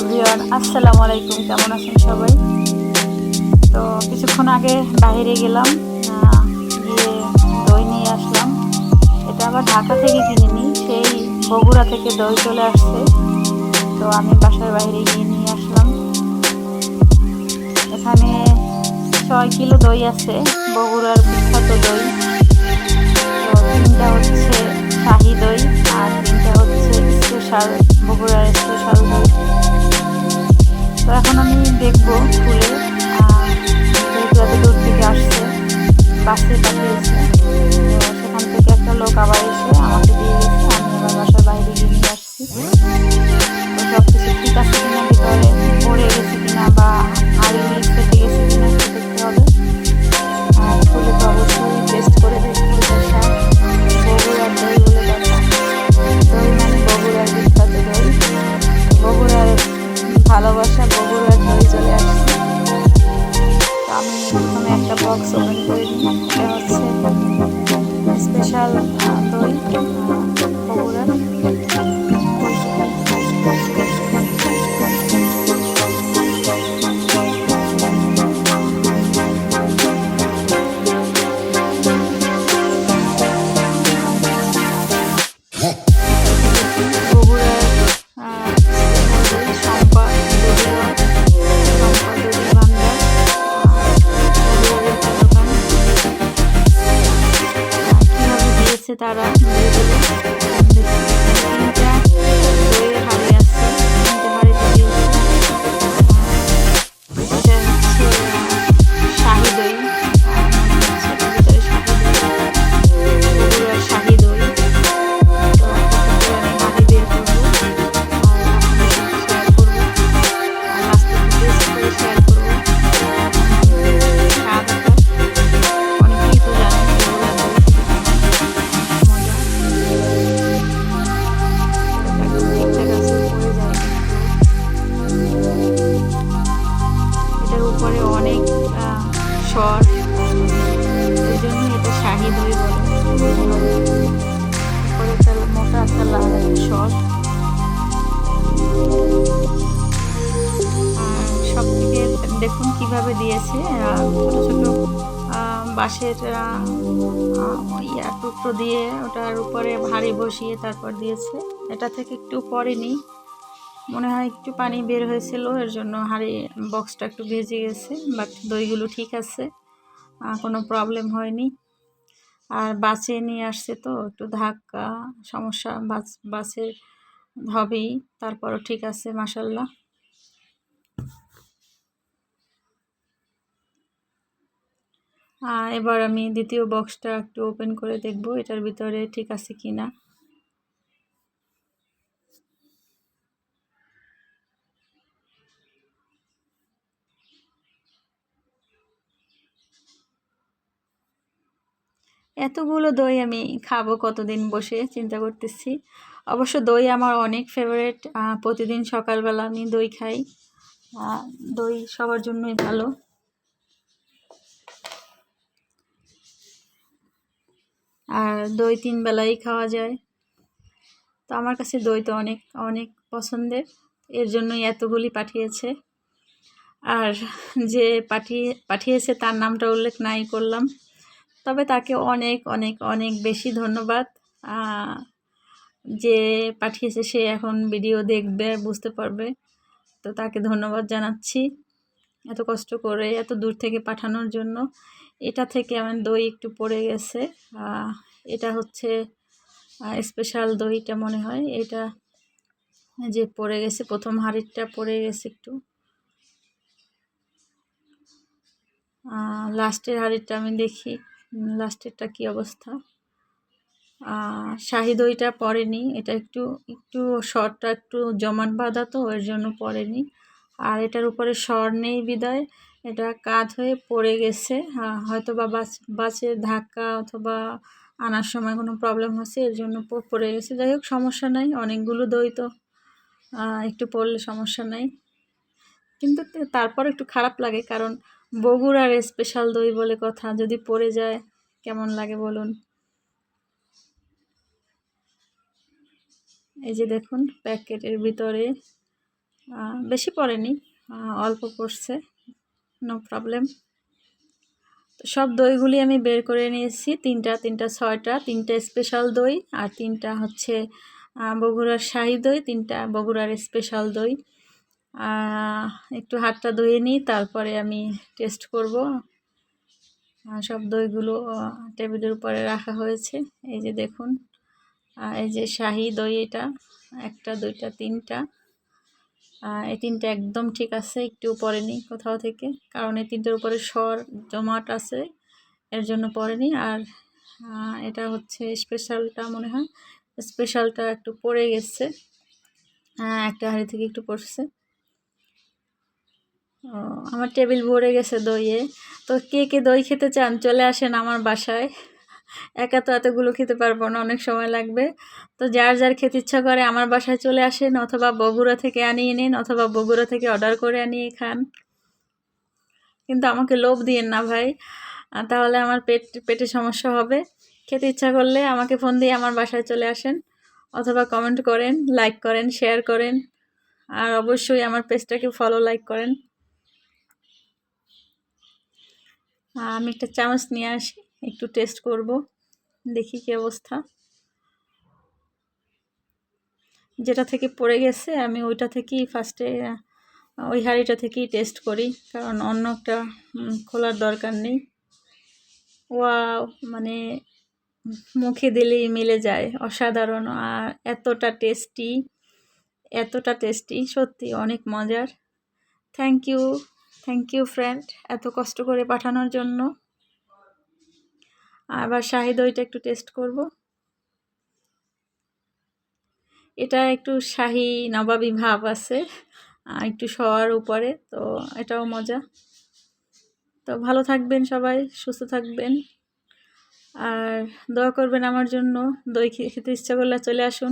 Everyone, আসসালামু আলাইকুম, কেমন আছেন সবাই? তো কিছুক্ষণ আগে বাইরে গেলাম গিয়ে দই নিয়ে আসলাম। এটা আবার ঢাকা থেকে কিনিনি, সেই বগুড়া থেকে দই চলে আসছে। তো আমি বাসার বাইরে গিয়ে নিয়ে আসলাম। এখানে ছয় কিলো দই আছে, বগুড়ার বিখ্যাত দই। তো তিনটা হচ্ছে শাহি দই, আর তিনটা হচ্ছে স্পেশাল তো এখন আমি দেখব খুলে দূর থেকে আসছে, বাসে পাঠিয়েছে। তো সেখান থেকে একটা লোক আবার এসে আমাকে দিয়ে গেছে দিয়েছে তারা আর সব থেকে দেখুন কীভাবে দিয়েছে ছোট ছোট বাঁশের ইয়া টুকরো দিয়ে ওটার উপরে ভারী বসিয়ে তারপর দিয়েছে। এটা থেকে একটু পরেনি মনে হয় একটু পানি বের হয়েছিল, এর জন্য হাঁড়ি বক্সটা একটু ভেজে গেছে, বাট দইগুলো ঠিক আছে কোনো প্রবলেম হয়নি। আর বাসে নিয়ে আসছে তো, একটু ধাক্কা, সমস্যা, বাস বাসের হবেই, তারপরও ঠিক আছে মাসাল্লাহ এবার আমি দ্বিতীয় বক্সটা একটু ওপেন করে দেখব, এটার ভিতরে ঠিক আছে কি না এতগুলো দই আমি খাব কতদিন বসে চিন্তা করতেছি। অবশ্য দই আমার অনেক ফেভারেট প্রতিদিন সকালবেলা আমি দই খাই। দই সবার জন্যই ভালো। আর দই তিন বেলাই খাওয়া যায়। তো আমার কাছে দই তো অনেক অনেক পছন্দের। এর জন্যই এতগুলি পাঠিয়েছে। আর যে পাঠিয়ে, পাঠিয়েছে তার নামটা উল্লেখ নাই করলাম। তবে তাকে অনেক অনেক অনেক বেশি ধন্যবাদ। যে পাঠিয়েছে সে এখন ভিডিও দেখবে, বুঝতে পারবে। তো তাকে ধন্যবাদ জানাচ্ছি এত কষ্ট করে, এত দূর থেকে পাঠানোর জন্য। এটা থেকে আমার দই একটু পড়ে গেছে। এটা হচ্ছে স্পেশাল দইটা মনে হয়। এটা যে পড়ে গেছে, প্রথম হাঁড়িটা পড়ে গেছে একটু। লাস্টের হাঁড়িটা আমি দেখি। লাস্টেরটা কি অবস্থা? শাহি দইটা পড়েনি। এটা একটু একটু শরটা একটু জমাট বাঁধা তো এর জন্য পড়েনি। আর এটার উপরে স্বর নেই বিদায়। এটা কাত হয়ে পড়ে গেছে। হয়তো বা বাস, বাসের ধাক্কা অথবা আনার সময় কোনো প্রবলেম হচ্ছে এর জন্য পড়ে গেছে। যাই হোক, সমস্যা নাই। অনেকগুলো দই তো। একটু পড়লে সমস্যা নাই। কিন্তু তারপর একটু খারাপ লাগে কারণ বগুড়ার স্পেশাল দই বলে কথা, যদি পড়ে যায়, কেমন লাগে বলুন? এই যে দেখুন, প্যাকেটের ভিতরে বেশি পড়েনি অল্প পড়ছে নো প্রবলেম সব দইগুলি আমি বের করে নিয়েছি, তিনটা তিনটা, ছয়টা, তিনটা স্পেশাল দই আর তিনটা হচ্ছে বগুড়ার শাহি দই, তিনটা বগুড়ার স্পেশাল দই। একটু হাতটা ধুয়ে নিই তারপরে আমি টেস্ট করব। সব দইগুলো টেবিলের উপরে রাখা হয়েছে। এই যে দেখুন এই যে শাহি দই এটা একটা দুইটা তিনটা। এই তিনটা একদম ঠিক আছে একটু পরেনি কোথাও থেকে কারণ এই তিনটার উপরে স্বর জমাট আছে এর জন্য পরেনি আর আহ, এটা হচ্ছে স্পেশালটা মনে হয় স্পেশালটা একটু পড়ে গেছে। হ্যাঁ একটা হাঁড়ি থেকে একটু পড়ছে। আমার টেবিল ভরে গেছে দইয়ে। তো কে কে দই খেতে চান, চলে আসেন আমার বাসায়। একা তো এতগুলো খেতে পারব না, অনেক সময় লাগবে। তো যার যার খেতে ইচ্ছা করে আমার বাসায় চলে আসেন, অথবা বগুড়া থেকে আনিয়ে নিন, অথবা বগুড়া থেকে অর্ডার করে আনিয়ে খান। কিন্তু আমাকে লোভ দিয়েন না ভাই। তাহলে আমার পেট, পেটে সমস্যা হবে। খেতে ইচ্ছা করলে আমাকে ফোন দিয়ে আমার বাসায় চলে আসেন, অথবা কমেন্ট করেন লাইক করেন শেয়ার করেন। আর অবশ্যই আমার পেজটাকে ফলো লাইক করেন। আমি একটা চামচ নিয়ে আসি, একটু টেস্ট করব, দেখি কি অবস্থা। যেটা থেকে পড়ে গেছে, আমি ওইটা থেকেই ফার্স্টে ওই হাঁড়িটা থেকেই টেস্ট করি, কারণ অন্য একটা খোলার দরকার নেই। ওয়াও মানে মুখে দিলেই মিলে যায়, অসাধারণ, আর এতটা টেস্টি এতটা টেস্টি সত্যি অনেক মজার। Thank you thank you friend এত কষ্ট করে পাঠানোর জন্য। আবার শাহি দইটা একটু টেস্ট করব। এটা একটু শাহি নবাবী ভাব আছে একটু শোয়ার উপরে, তো এটাও মজা। তো ভালো থাকবেন সবাই, সুস্থ থাকবেন। আর দোয়া করবেন আমার জন্য, দই খেতে ইচ্ছা করলে চলে আসুন।